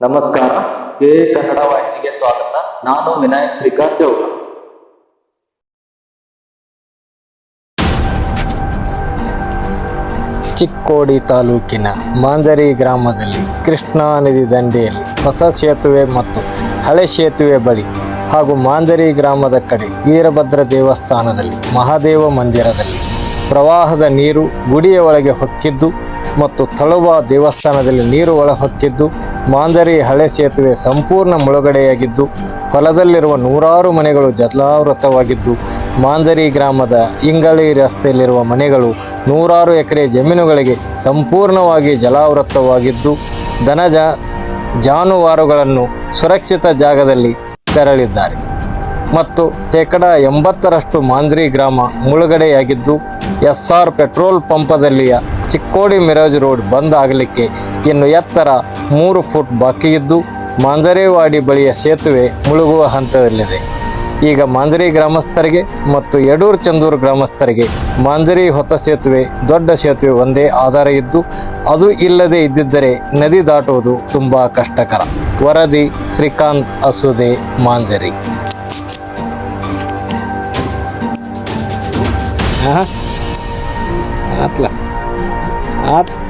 ನಮಸ್ಕಾರ. ಕೆ ಕನ್ನಡ ವಾಹಿನಿಗೆ ಸ್ವಾಗತ. ನಾನು ವಿನಾಯಕ್ ಶ್ರೀಕಾಂತ್ ಚೌಕ ಚಿಕ್ಕೋಡಿ ತಾಲೂಕಿನ ಮಾಂಜರಿ ಗ್ರಾಮದಲ್ಲಿ ಕೃಷ್ಣಾ ನದಿ ದಂಡೆಯಲ್ಲಿ ಹೊಸ ಸೇತುವೆ ಮತ್ತು ಹಳೆ ಸೇತುವೆ ಬಳಿ ಹಾಗೂ ಮಾಂಜರಿ ಗ್ರಾಮದ ಕಡೆ ವೀರಭದ್ರ ದೇವಸ್ಥಾನದಲ್ಲಿ ಮಹಾದೇವ ಮಂದಿರದಲ್ಲಿ ಪ್ರವಾಹದ ನೀರು ಗುಡಿಯ ಒಳಗೆ ಹೊಕ್ಕಿದ್ದು ಮತ್ತು ತಳುವ ದೇವಸ್ಥಾನದಲ್ಲಿ ನೀರು ಒಳಹೊಕ್ಕಿದ್ದು ಮಾಂಜರಿ ಹಳೆ ಸೇತುವೆ ಸಂಪೂರ್ಣ ಮುಳುಗಡೆಯಾಗಿದ್ದು, ಹೊಲದಲ್ಲಿರುವ ನೂರಾರು ಮನೆಗಳು ಜಲಾವೃತವಾಗಿದ್ದು, ಮಾಂದರಿ ಗ್ರಾಮದ ಇಂಗಳಿ ರಸ್ತೆಯಲ್ಲಿರುವ ಮನೆಗಳು ನೂರಾರು ಎಕರೆ ಜಮೀನುಗಳಿಗೆ ಸಂಪೂರ್ಣವಾಗಿ ಜಲಾವೃತವಾಗಿದ್ದು ದನಜ ಜಾನುವಾರುಗಳನ್ನು ಸುರಕ್ಷಿತ ಜಾಗದಲ್ಲಿ ತೆರಳಿದ್ದಾರೆ. ಮತ್ತು ಶೇಕಡ ಎಂಬತ್ತರಷ್ಟು ಮಾಂದ್ರಿ ಗ್ರಾಮ ಮುಳುಗಡೆಯಾಗಿದ್ದು ಎಸ್ ಆರ್ ಪೆಟ್ರೋಲ್ ಪಂಪದಲ್ಲಿಯ ಚಿಕ್ಕೋಡಿ ಮಿರಾಜ್ ರೋಡ್ ಬಂದ್ ಆಗಲಿಕ್ಕೆ ಇನ್ನು ಎತ್ತರ ಮೂರು ಫುಟ್ ಬಾಕಿ ಇದ್ದು ಮಾಂಜರೇವಾಡಿ ಬಳಿಯ ಸೇತುವೆ ಮುಳುಗುವ ಹಂತದಲ್ಲಿದೆ. ಈಗ ಮಾಂಜರಿ ಗ್ರಾಮಸ್ಥರಿಗೆ ಮತ್ತು ಯಡೂರು ಚಂದೂರು ಗ್ರಾಮಸ್ಥರಿಗೆ ಮಾಂಜರಿ ಹೊಸ ಸೇತುವೆ, ದೊಡ್ಡ ಸೇತುವೆ ಒಂದೇ ಆಧಾರ ಇದ್ದು ಅದು ಇಲ್ಲದೆ ಇದ್ದಿದ್ದರೆ ನದಿ ದಾಟುವುದು ತುಂಬ ಕಷ್ಟಕರ. ವರದಿ ಶ್ರೀಕಾಂತ್ ಅಸುದೆ ಮಾಂಜರಿ आठ लाख